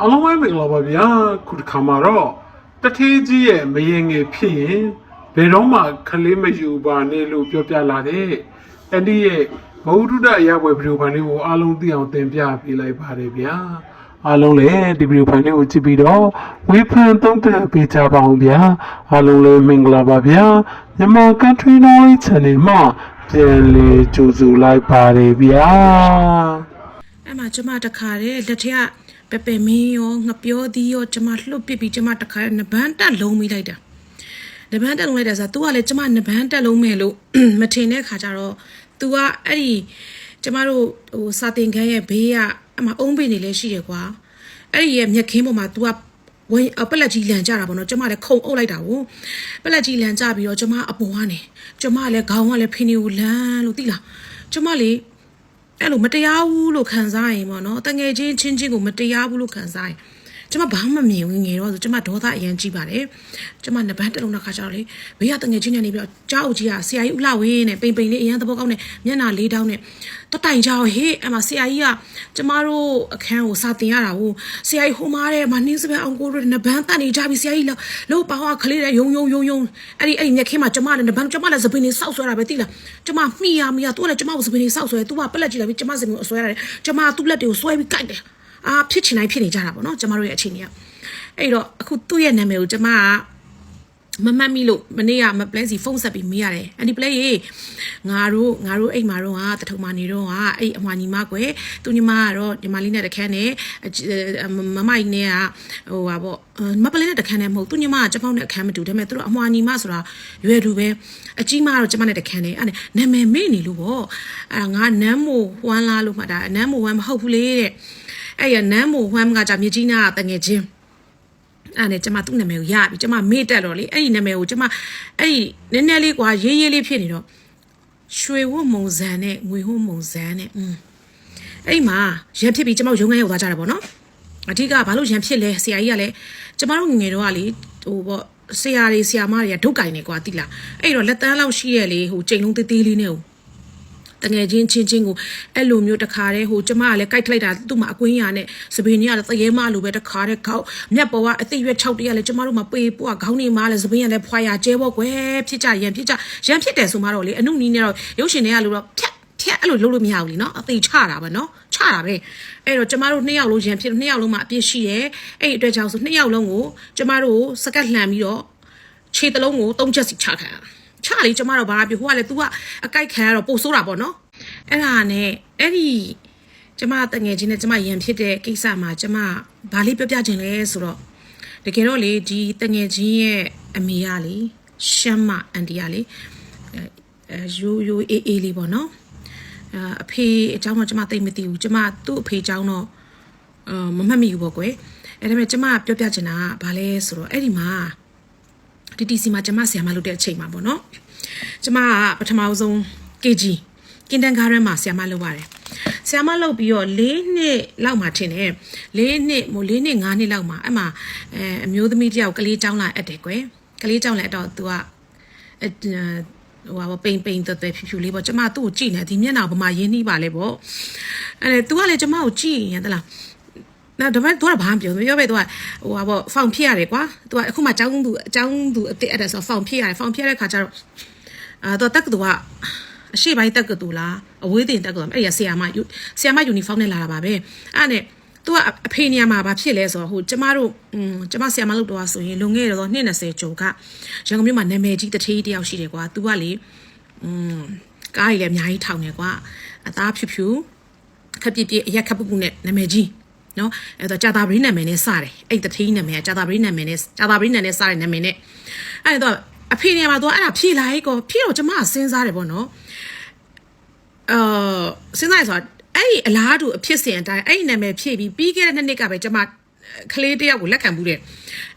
အားလုံးပဲမင်္ဂလာပါဗျာခုတစ်ခါမှာတော့တထေးကြီးရဲ့မရင်ငယ်ဖြစ်ရင်ဘယ်တော့မှခလေးမယူပါနဲ့လို့ပြောပြလာတဲ့အဲ့ဒီရဲ့မဟုတုဒရပွဲဗီဒီယိုဖိုင်လေးကိုအားလုံးသိအောင်သင်ပြပေးလိုက်ပါတယ်ဗျာအားလုံးလည်းဒီဗီဒီယိုဖိုင်လေးကိုကြည့်ပြီးတော့ဝေဖန်သုံးသပ်ပေးကြပါအောင်ဗျာအားလုံးလည်းမင်္ဂလာပါဗျာမြန်မာ Country Knowledge Channel မှာပြန်လည်ကြိုဆိုလိုက်ပါတယ်ဗျာအဲ့မှာကျမတခါတည်းလက်ထက်က ပပမင်းရောငပြောသီးရောကျမလှုပ်ပစ်ပြီးကျမတခါတည်းနဘန်းတက်လုံးမိလိုက်တာနဘန်းတက်လုံးလိုက်တာဆိုတော့ तू ကလည်းကျမနဘန်းတက်လုံးမယ်လို့ မထင်တဲ့ခါကျတော့ तू ကအဲ့ဒီကျမတို့ဟိုစာတင်ခန်းရဲ့ဘေးကအမအုံးပေနေလဲရှိတယ်ကွာအဲ့ဒီရဲ့မျက်ခင်းပေါ်မှာ तू ကဝင်အပလက်ကြီးလန်ကြတာပေါ့နော်ကျမလည်းခုံအုပ်လိုက်တာကိုပလက်ကြီးလန်ကြပြီးတော့ကျမအပေါ်ကနေကျမလည်းခေါင်းကလည်းဖင်းနေကိုလန်လို့သိလားကျမလေ အဲ့လိုမတရားဘူးလို့ခံစားရင်ပေါ့နော်တငယ်ချင်းချင်းချင်းကိုမတရားဘူးလို့ခံစားရင် ကျမဘာမှမမြင်ဘူးငယ်တော့ဆိုကျမဒေါသအရန်ကြီးပါတယ်ကျမနဘန်းတစ်လုံးတစ်ခါကျတော့လေဘေးကတငယ်ချင်းညနေပြီးတော့ကြောက်ကြီးကဆရာကြီးဦးလှဝင်းနဲ့ပိန်ပိန်လေးအရန်သဘောကောင်းနဲ့မျက်နှာလေးတောင်းနဲ့တတိုင်ကြောက်ဟေးအမဆရာကြီးကကျမတို့အခန်းကိုစာတင်ရတာကိုဆရာကြီးဟိုမားတဲ့မနှင်းစပယ်အောင်ကိုတို့နဘန်းတန်နေကြပြီဆရာကြီးလို့လို့ပေါင်းကခလေးတဲ့ယုံယုံယုံယုံအဲ့ဒီအဲ့ဒီမျက်ခင်းမှာကျမလည်းနဘန်းကျမလည်းစပင်းနေစောက်ဆွဲတာပဲသိလားကျမမှီရမှီရသူကလည်းကျမကိုစပင်းနေစောက်ဆွဲသူကပက်လက်ကြည့်လိုက်ပြီးကျမစပင်းကိုဆွဲရတယ်ကျမသူ့လက်တွေကိုဆွဲပြီးကြိုက်တယ် အာဖြစ်ချင်တိုင်းဖြစ်နေကြတာပေါ့နော်ကျမတို့ရဲ့အခြေအနေကအဲ့တော့အခုသူ့ရဲ့နာမည်ကိုကျမကမမှတ်မိလို့မနေ့ကမပလဲစီဖုန်းဆက်ပြီးမေးရတယ်အန်ဒီပလဲရေငါတို့ငါတို့အိမ်မှာတော့ကတထုံမနေတော့ကအဲ့အမွာညီမကွယ်သူညီမကတော့ညီမလေးနဲ့တခန်းနဲ့မမကြီးနဲ့ကဟိုပါပေါ့မပလဲနဲ့တခန်းနဲ့မဟုတ်သူညီမကကျပောက်နဲ့အခန်းမတူဒါပေမဲ့သူတို့အမွာညီမဆိုတာရွယ်တူပဲအကြီးမကတော့ကျမနဲ့တခန်းနဲ့အဲ့နာမည်မေ့နေလို့ပေါ့အဲ့ငါနမ်းမိုဝမ်းလားလို့မှတ်တာနမ်းမိုဝမ်းမဟုတ်ဘူးလေတဲ့ အဲ့ရနမ်းမိုဝမ်းကကြာမြကြီးနာကတငယ်ချင်းအဲ့နဲ့ကျမသူ့နာမည်ကိုရပြီကျမမေ့တက်တော့လေအဲ့ဒီနာမည်ကိုကျမအဲ့ဒီနည်းနည်းလေးကွာရေးရေးလေးဖြစ်နေတော့ရွှေဝတ်မုံဇန်နဲ့ငွေဝတ်မုံဇန်နဲ့อืมအဲ့ဒီမှာရန်ဖြစ်ပြီးကျမတို့ရုံးခန်းရောက်သွားကြတယ်ပေါ့နော်အဓိကဘာလို့ရန်ဖြစ်လဲဆရာကြီးကလည်းကျမတို့ငငယ်တော့ကလေဟိုပေါ့ဆရာတွေဆရာမတွေကဒုတ်ကင်နေကွာတိလားအဲ့တော့လက်တန်းလောက်ရှိရလေဟိုချိန်လုံးသေးသေးလေးနဲ့ဟို တငယ်ချင်းချင်းချင်းကိုအဲ့လိုမျိုးတခါတည်းဟိုကျမကလည်းကြိုက်လိုက်တာသူ့မှာအကွင်းရနဲ့စပင်းကြီးကလည်းသရဲမလိုပဲတခါတည်းခေါက်မြက်ပေါ်ကအသိရွက်6တည်းကလည်းကျမတို့မှာပေပွားခေါင်းနေမှာလည်းစပင်းကလည်းဖွာရကျဲပေါ့ကွယ်ဖြစ်ကြရန်ဖြစ်ကြရန်ဖြစ်တယ်ဆိုမှတော့လေအနုနီးနဲ့တော့ရုပ်ရှင်တွေကလို့တော့ဖြတ်ဖြတ်အဲ့လိုလုပ်လို့မရဘူးလीနော်အသေးချတာပဲနော်ချတာပဲအဲ့တော့ကျမတို့နှစ်ယောက်လုံးရန်ဖြစ်နှစ်ယောက်လုံးမှာအပြစ်ရှိတယ်အဲ့ဒီအတွက်ကြောင့်ဆိုနှစ်ယောက်လုံးကိုကျမတို့စကတ်လှန်ပြီးတော့ခြေတလုံးကိုသုံးချက်စီချခံ ချလေကျမတော့ဘာပြောဟိုကလည်း तू ကအကြိုက်ခံရတော့ပို့ဆိုးတာပေါ့နော်အဲ့ဒါနဲ့အဲ့ဒီကျမတငယ်ချင်းနဲ့ကျမရန်ဖြစ်တဲ့ကိစ္စမှာကျမဘာလေးပြောပြချင်လဲဆိုတော့တကယ်တော့လေဒီတငယ်ချင်းရဲ့အမေကလေရှမ်းမအန်တီကလေအဲရိုးရိုးအေးအေးလေးပေါ့နော်အအဖေအကြောင်းတော့ကျမသိမသိဘူးကျမသူ့အဖေအကြောင်းတော့အမမှတ်မိဘူးပေါ့ကွယ်အဲဒါပေမဲ့ကျမပြောပြချင်တာကဘာလဲဆိုတော့အဲ့ဒီမှာ TTC မှာကျမဆီယာမလုပ်တဲ့အချိန်မှာပေါ့နော်ကျမကပထမဆုံး KG ကင်တန်ကားရမ်းမှာဆီယာမလုပ်ပါတယ်ဆီယာမလုပ်ပြီးတော့၄နှစ်လောက်မှထင်တယ်၄နှစ်မို့၄နှစ်၅နှစ်လောက်မှအဲ့မှာအဲအမျိုးသမီးတယောက်ကလေးចောင်းလာအပ်တယ်ကွယ်ကလေးចောင်းလာတော့ तू ကအဲဟိုဟာပိန်ပိန်တက်တက်ဖြူဖြူလေးပေါ့ကျမသူ့ကိုကြည့်နေဒီမျက်နှာဘာမှရင်းနှီးပါလေပေါ့အဲ့ဒါ तू ကလည်းကျမကိုကြည့်ရင်တလား နော်ဒါပေမဲ့သူကဘာမှပြောမပြောပဲသူကဟိုဟာပေါ့ဖောင်ဖြစ်ရတယ်ကွာသူကအခုမှအကြောင်းသူအကြောင်းသူအစ်အဲ့ဒါဆိုဖောင်ဖြစ်ရတယ်ဖောင်ဖြစ်တဲ့ခါကျတော့အာသူတက်ကတူကအရှိပိုင်းတက်ကတူလားအဝေးတင်တက်ကတူအဲ့ဒီဆရာမဆရာမယူနီဖောင်းနဲ့လာတာပါပဲအဲ့နဲ့သူကအဖေနေရာမှာဘာဖြစ်လဲဆိုတော့ဟိုကျမတို့อืมကျမဆရာမလုပ်တော့ဆိုရင်လွန်ခဲ့တော့နှစ်20ကျော်ကရန်ကုန်မြို့မှာနာမည်ကြီးတထေးတယောက်ရှိတယ်ကွာသူကလေอืมကားကြီးလည်းအများကြီးထောင်နေကွာအသားဖြူဖြူခပ်ပြပြအရက်ခပ်ပူပူနဲ့နာမည်ကြီး နော်အဲ့တော့ကြာတာပရိနာမည်နဲ့စတယ်အဲ့တထေးနာမည်ကကြာတာပရိနာမည်နဲ့ကြာတာပရိနာနဲ့စတဲ့နာမည်နဲ့အဲ့တော့အဖေနေရာမှာသူကအဲ့ဒါဖြေလိုက်ကောဖြေတော့ကျမစဉ်းစားတယ်ပေါ့နော်အာစဉ်းစားရဆိုအဲ့ဒီအလားတူအဖြစ်စဉ်အတိုင်းအဲ့ဒီနာမည်ဖြည့်ပြီးပြီးခဲ့တဲ့နှစ်နှစ်ကပဲကျမကလေးတယောက်ကိုလက်ခံမှုတဲ့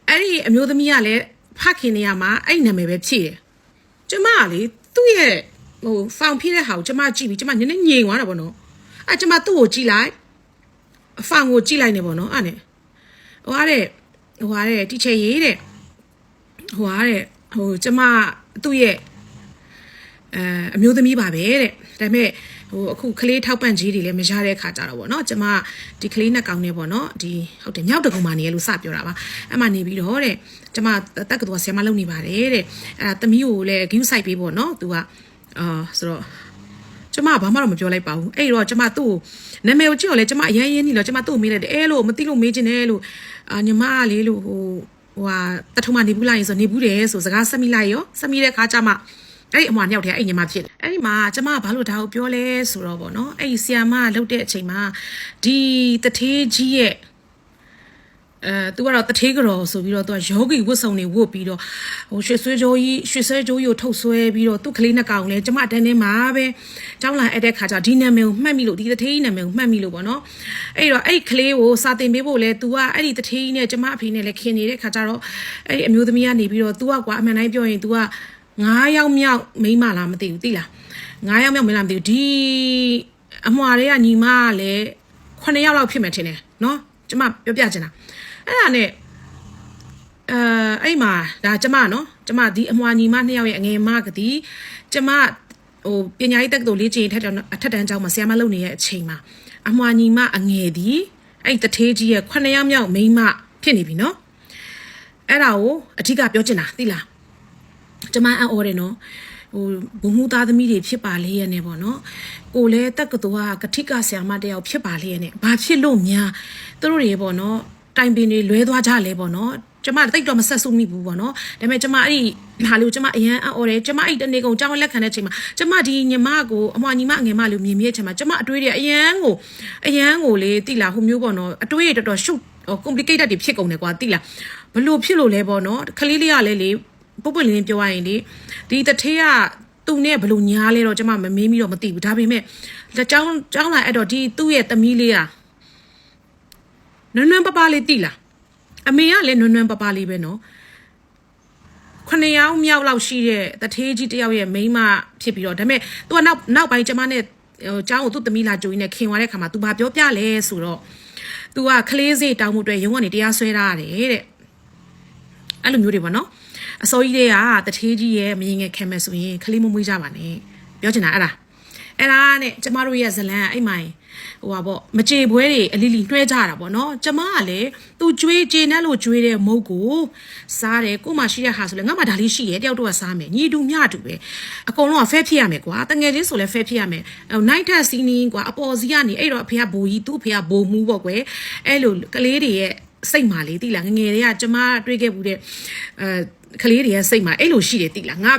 အဲ့ဒီအမျိုးသမီးကလည်းဖခင်နေရာမှာအဲ့ဒီနာမည်ပဲဖြည့်တယ်ကျမကလေသူ့ရဲ့ဟိုဖောင်ဖြည့်တဲ့ဟာကိုကျမကြည့်ပြီးကျမနည်းနည်းငြိမ်သွားတာပေါ့နော်အဲ့ကျမသူ့ကိုကြည့်လိုက် အဖောင်ကိုကြည့်လိုက်နေပေါ့နော်အဲ့နဲ့ဟိုအားတဲ့ဟိုအားတဲ့တီချေရေးတဲ့ဟိုအားတဲ့ဟိုကျမသူ့ရဲ့အဲအမျိုးသမီးပါပဲတဲ့ဒါပေမဲ့ဟိုအခုကလေးထောက်ပံ့ကြီးတွေလည်းမရတဲ့အခါကြတော့ဗောနော်ကျမဒီကလေးနှစ်ကောင်နဲ့ဗောနော်ဒီဟုတ်တယ်မြောက်တကုံမနေရလို့စပြောတာပါအဲ့မှာနေပြီးတော့တဲ့ကျမတက်ကတူကဆရာမလုပ်နေပါတယ်တဲ့အဲ့ဒါသမီးကိုလည်း view site ပေးဗောနော်သူကအာဆိုတော့ ကျမဘာမှတော့မပြောလိုက်ပါဘူးအဲ့တော့ကျမသူ့ကိုနာမည်ကိုကြည့်တော့လေကျမအရင်ရင်းနေလို့ကျမသူ့ကိုမေးလိုက်တယ်အဲလို့မသိလို့မေးချင်တယ်လို့အာညီမကလေလို့ဟိုဟိုဟာတထုံမနေဘူးလားရင်ဆိုနေဘူးတယ်ဆိုစကားဆက်မိလိုက်ရောဆက်မိတဲ့ခါကျမအဲ့ဒီအမွာမြောက်တဲ့အဲ့ညီမဖြစ်တယ်အဲ့ဒီမှာကျမကဘာလို့ဒါကိုပြောလဲဆိုတော့ဗောနော်အဲ့ဒီဆီယာမကလှုပ်တဲ့အချိန်မှာဒီတထေးကြီးရဲ့ အဲသူကတော့တထေးကြော်ဆိုပြီးတော့သူကယောဂီဝတ်စုံတွေဝတ်ပြီးတော့ဟိုရွှေဆွေးကြိုးကြီးရွှေဆွဲကြိုးကြီးကိုထုတ်ဆွဲပြီးတော့သူ့ကလေးနှစ်ကောင်လဲကျမတန်းတင်းမှာပဲကျောင်းလာအဲ့တဲ့ခါကျဒီနာမည်ကိုမှတ်မိလို့ဒီတထေးကြီးနာမည်ကိုမှတ်မိလို့ပေါ့နော်အဲ့တော့အဲ့ကလေးကိုစာတင်ပေးဖို့လဲသူကအဲ့ဒီတထေးကြီးနဲ့ကျမအဖေနဲ့လဲခင်နေတဲ့ခါကျတော့အဲ့ဒီအမျိုးသမီးကနေပြီးတော့သူကကွာအမှန်တိုင်းပြောရင်သူက9ယောက်မြောက်မိန်းမလားမသိဘူးသိလား9ယောက်မြောက်မိန်းမလားမသိဘူးဒီအမွာတွေကညီမကလည်း9ယောက်လောက်ဖြစ်မယ်ထင်တယ်နော်ကျမပြောပြချင်တာ အဲ့ဒါနဲ့အဲအဲ့မှာဒါကျမနော်ကျမဒီအမွာညီမနှစ်ယောက်ရဲ့အငယ်မကတိကျမဟိုပညာရေးတက်တော်လေးကျင်းထက်တန်းအထက်တန်းကျောင်းမှာဆရာမလုပ်နေတဲ့အချိန်မှာအမွာညီမအငယ်ဒီအဲ့တထေးကြီးရဲ့ခုနှစ်ယောက်မြောက်မိန်းမဖြစ်နေပြီနော်အဲ့ဒါကိုအထူးကပြောချင်တာသိလားကျမအံ့ဩတယ်နော်ဟိုဘုံမှုသားသမီးတွေဖြစ်ပါလေရဲ့နဲ့ပေါ့နော်ကိုလည်းတက်ကတူကကတိကဆရာမတယောက်ဖြစ်ပါလေရဲ့နဲ့ဘာဖြစ်လို့များသူတို့တွေပေါ့နော် တိုင်ပင်တွေလွဲသွားကြလဲပေါ့နော်ကျမတိတ်တော့မဆက်ဆုမိဘူးပေါ့နော်ဒါပေမဲ့ကျမအဲ့ဒီဟာလေးကိုကျမအရန်အော်တယ်ကျမအဲ့တနေကုန်ကြောင်းလက်ခံတဲ့ချိန်မှာကျမဒီညီမကိုအမွာညီမအငယ်မလို့မြင်မြဲချိန်မှာကျမအတွေးတွေအရန်ကိုအရန်ကိုလေတိလာဟိုမျိုးပေါ့နော်အတွေးတွေတော်တော်ရှုပ် complicated တွေဖြစ်ကုန်တယ်ကွာတိလာဘလို့ဖြစ်လို့လဲပေါ့နော်ခလေးလေးကလည်းလေပုတ်ပွင့်လင်းလင်းပြောရရင်လေဒီတထေးကသူနဲ့ဘလို့ညားလဲတော့ကျမမမေးမိတော့မသိဘူးဒါပေမဲ့လက်ချောင်းချောင်းလာအဲ့တော့ဒီသူ့ရဲ့သမီးလေးက နွန်းနွန်းပပလေးတိလားအမေကလည်းနွန်းနွန်းပပလေးပဲနော်ခဏယောင်မြောက်လောက်ရှိတဲ့တထေးကြီးတယောက်ရဲ့မိန်းမဖြစ်ပြီးတော့ဒါပေမဲ့သူကနောက်နောက်ပိုင်းကျမနဲ့ဟိုကျောင်းကိုသူ့သမီးလာကြိုင်းနဲ့ခင်သွားတဲ့ခါမှာ तू ဘာပြောပြလဲဆိုတော့ तू ကခလေးစေးတောင်းမှုတွေရုံးကနေတရားဆွဲထားရတယ်တဲ့အဲ့လိုမျိုးတွေပေါ့နော်အစိုးရတွေကတထေးကြီးရဲ့မရင်ငယ်ခင်မဲ့ဆိုရင်ခလေးမမွေးကြပါနဲ့ပြောချင်တာအဲ့ဒါ အဲ့ဒါနဲ့ကျမတို့ရဲ့ဇလန်အဲ့မိုင်ဟိုပါပေါ့မကြေပွဲတွေအလီလီနှွှဲကြတာပေါ့နော်ကျမကလည်းသူကျွေးကြေနဲ့လို့ကျွေးတဲ့မုတ်ကိုစားတယ်ကို့မရှိတဲ့ဟာဆိုလဲငါမှဒါလေးရှိရဲ့တယောက်တော့စားမယ်ညီတူမျှတူပဲအကုန်လုံးကဖဲဖြစ်ရမယ်ကွာတငယ်ချင်းဆိုလဲဖဲဖြစ်ရမယ်နိုင်ထက်စီးနင်းကွာအပေါ်စီကနေအဲ့တော့အဖေကဘိုးကြီးသူ့အဖေကဘိုးမူးပေါ့ကွယ်အဲ့လိုကလေးတွေရဲ့စိတ်မာလေးတိလားငငယ်တွေကကျမတွေးခဲ့ဘူးတဲ့အဲကလေးတွေရဲ့စိတ်မာအဲ့လိုရှိတယ်တိလားငါ